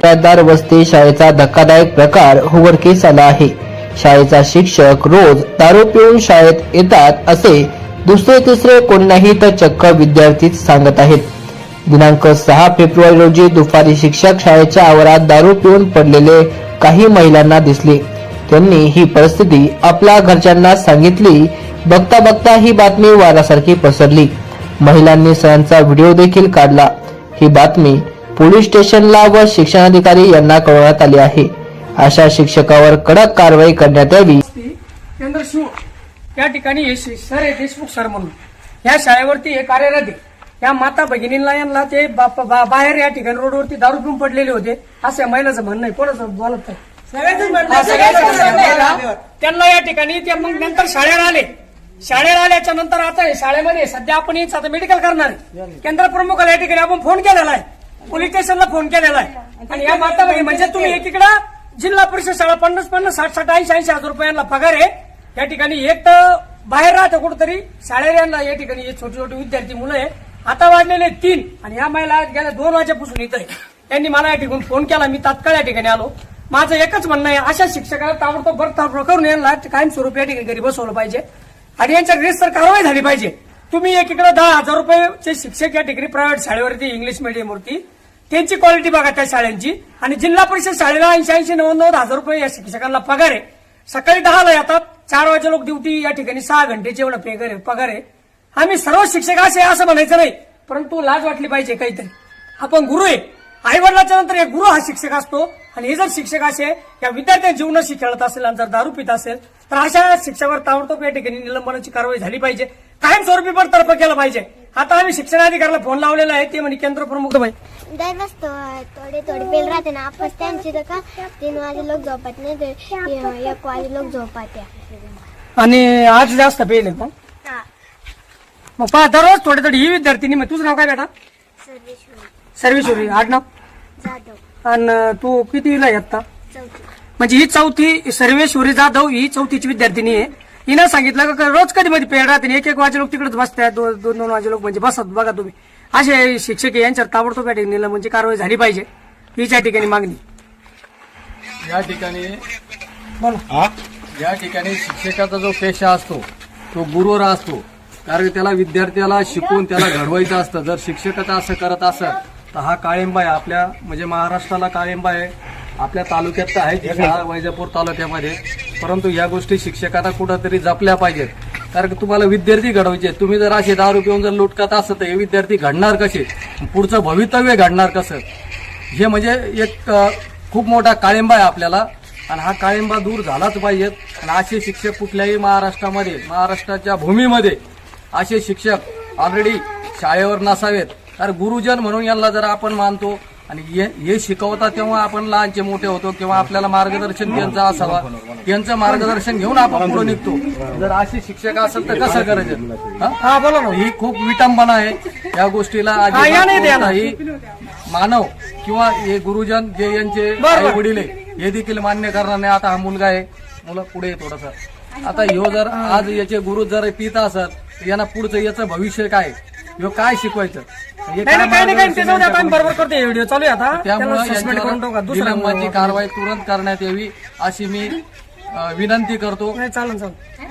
तक्रारदार वस्ती शाळेचा धक्कादायक प्रकार उघडकीस आला आहे. शाळेचा शिक्षक रोज दारू पिऊन शाळेत येतात असे दुसरे तिसरे कोण नाही तर चक्क विद्यार्थीच सांगत आहेत. दिनांक सहा फेब्रुवारी रोजी दुपारी शिक्षक शाळेच्या आवारात दारू पिऊन पडलेले काही महिलांना दिसले. त्यांनी ही परिस्थिती आपल्या घरच्यांना सांगितली. बघता बघता ही बातमी वारासारखी पसरली. महिलांनी सणांचा व्हिडिओ देखील काढला. ही बातमी पोलीस स्टेशनला व शिक्षणाधिकारी यांना कळवण्यात आली आहे. अशा शिक्षकावर कडक कारवाई करण्यात यावी. केंद्र शिव. या ठिकाणी हे शि- सर देशमुख सर म्हणून. या शाळेवरती हे कार्यरत आहे. या माता भगिनींना यांना ते बाहेर या ठिकाणी रोडवरती दारू पिऊन पडलेले होते. असं या महिलाचं म्हणणं आहे. कोणाचं बोलत नाही. त्यांना या ठिकाणी ते मग नंतर शाळेला आले. शाळेला आल्याच्यानंतर आता हे शाळेमध्ये सध्या आपण आता मेडिकल करणार आहे. केंद्र प्रमुखाला या ठिकाणी आपण फोन केलेला आहे. पोलीस स्टेशनला फोन केलेला आहे. आणि या माता भगिनी म्हणजे तुम्ही एकीकडे जिल्हा परिषद शाळा पन्नास पन्नास साठ साठ ऐंशी ऐंशी हजार रुपयांना पगार आहे. या ठिकाणी एक तर बाहेर राहतं कुठंतरी. शाळेला या ठिकाणी हे छोटे छोटे विद्यार्थी मुलं आहे आता वाढलेले तीन आणि या महिला गेल्या दोन वाजेपासून इथं त्यांनी मला या ठिकाणी फोन केला. मी तात्काळ या ठिकाणी आलो. माझं एकच म्हणणं आहे अशा शिक्षकाला ताबडतोब बरताबड करून यांना कायमस्वरूपी या ठिकाणी घरी बसवलं पाहिजे. आणि यांच्या ग्रेसर कारवाई झाली पाहिजे. तुम्ही एकीकडे दहा हजार रुपयाचे शिक्षक या ठिकाणी प्रायव्हेट शाळेवरती इंग्लिश मिडियमवरती त्यांची क्वालिटी बघा त्या शाळांची. आणि जिल्हा परिषद शाळेला ऐंशी ऐंशी नव्वद हजार रुपये या शिक्षकांना पगार आहे. सकाळी दहाला येतात चार वाजे लोक ड्युटी या ठिकाणी सहा घंटेचे जेवण पगार आहे पगार आहे. आम्ही सर्व शिक्षक असे असं म्हणायचं नाही परंतु लाज वाटली पाहिजे काहीतरी. आपण गुरु आहे. आईवडिलाच्या नंतर एक गुरु हा शिक्षक असतो. आणि हे जर शिक्षक असे या विद्यार्थ्यांच्या जीवनाशी खेळत असेल आणि जर दारू पित असेल तर अशा शिक्षकावर ताबडतोब या ठिकाणी निलंबनाची कारवाई झाली पाहिजे. कायमस्वरूपी पण तर्फ केलं पाहिजे. आता आम्ही शिक्षणाधिकाऱ्याला फोन लावलेला आहे ते म्हणे केंद्र प्रमुख थोडे थोडे पेल राहते ना तर का तीन वाजे लोक झोपत नाही एक वाजे लोक झोपत आणि आज जास्त पेल आहे मग मग पहा दररोज थोडे थोडे ही विद्यार्थिनी मग तुझं नाव काय बेटा सर्वेश्वरी आडनाव जाधव आणि तू कितीला आता म्हणजे ही चौथी सर्वेश्वरी जाधव ही चौथीची विद्यार्थिनी आहे हिनं सांगितलं का रोज कधी मध्ये पेड राहते एक एक वाजे लोक तिकडेच बसतात दोन दोन दोन वाजे लोक म्हणजे बसत बघा तुम्ही असे शिक्षक यांच्यावर ताबडतोब या ठिकाणी म्हणजे कारवाई झाली पाहिजे. हीच या ठिकाणी मागणी. या ठिकाणी बोला. या ठिकाणी शिक्षकाचा जो पेशा असतो तो गुरुवर असतो. कारण त्याला विद्यार्थ्याला शिकवून त्याला घडवायचं असतं. जर शिक्षकता असं करत असत तर हा काळिंबा आहे. आपल्या म्हणजे महाराष्ट्राला काळिंबा आहे. आपल्या तालुक्यात तर आहे वैजापूर तालुक्यामध्ये. परंतु या गोष्टी शिक्षकांना कुठंतरी जपल्या पाहिजेत. कारण तुम्हाला विद्यार्थी घडवायचे तुम्ही जर असे दारू पिऊन जर लुटकत असत तर हे विद्यार्थी घडणार कसे? पुढचं भवितव्य घडणार कसं? हे म्हणजे एक खूप मोठा काळिंबा आहे आपल्याला. आणि हा काळिंबा दूर झालाच पाहिजेत आणि असे शिक्षक कुठल्याही महाराष्ट्रामध्ये महाराष्ट्राच्या भूमीमध्ये असे शिक्षक ऑलरेडी शाळेवर नसावेत. कारण गुरुजन म्हणून यांना जर आपण मानतो आणि हे हे शिकवतात तेव्हा आपण लहानचे मोठे होतो किंवा आपल्याला मार्गदर्शन त्यांचं असावा. त्यांचं मार्गदर्शन घेऊन आपण पुढे निघतो. जर असे शिक्षक असेल तर कसं करायचं? हा? बोला ना. ही खूप विटंबना आहे. या गोष्टीला हा, मानव किंवा हे गुरुजन जे यांचे वडील आहे हे देखील मान्य करणार नाही आता हा मुलगा आहे. मुलं पुढे थोडस. आता ह्यो जर आज याचे गुरु जर पित असत यांना पुढचं याचं भविष्य काय? ह्यो काय शिकवायचं? नाही काय नाही, काही नाही काही नाही. ते जाऊ दे, आता मार्गदर्शन आम्ही बरोबर करतो व्हिडिओ. चालू आहे आता. त्यामुळे त्याला सस्पेंड करून टाका यांच्यावर दुसरा निलंबनाची कारवाई तुरंत करण्यात यावी अशी मी अ, विनंती करतो. नाही चालेल चालेल.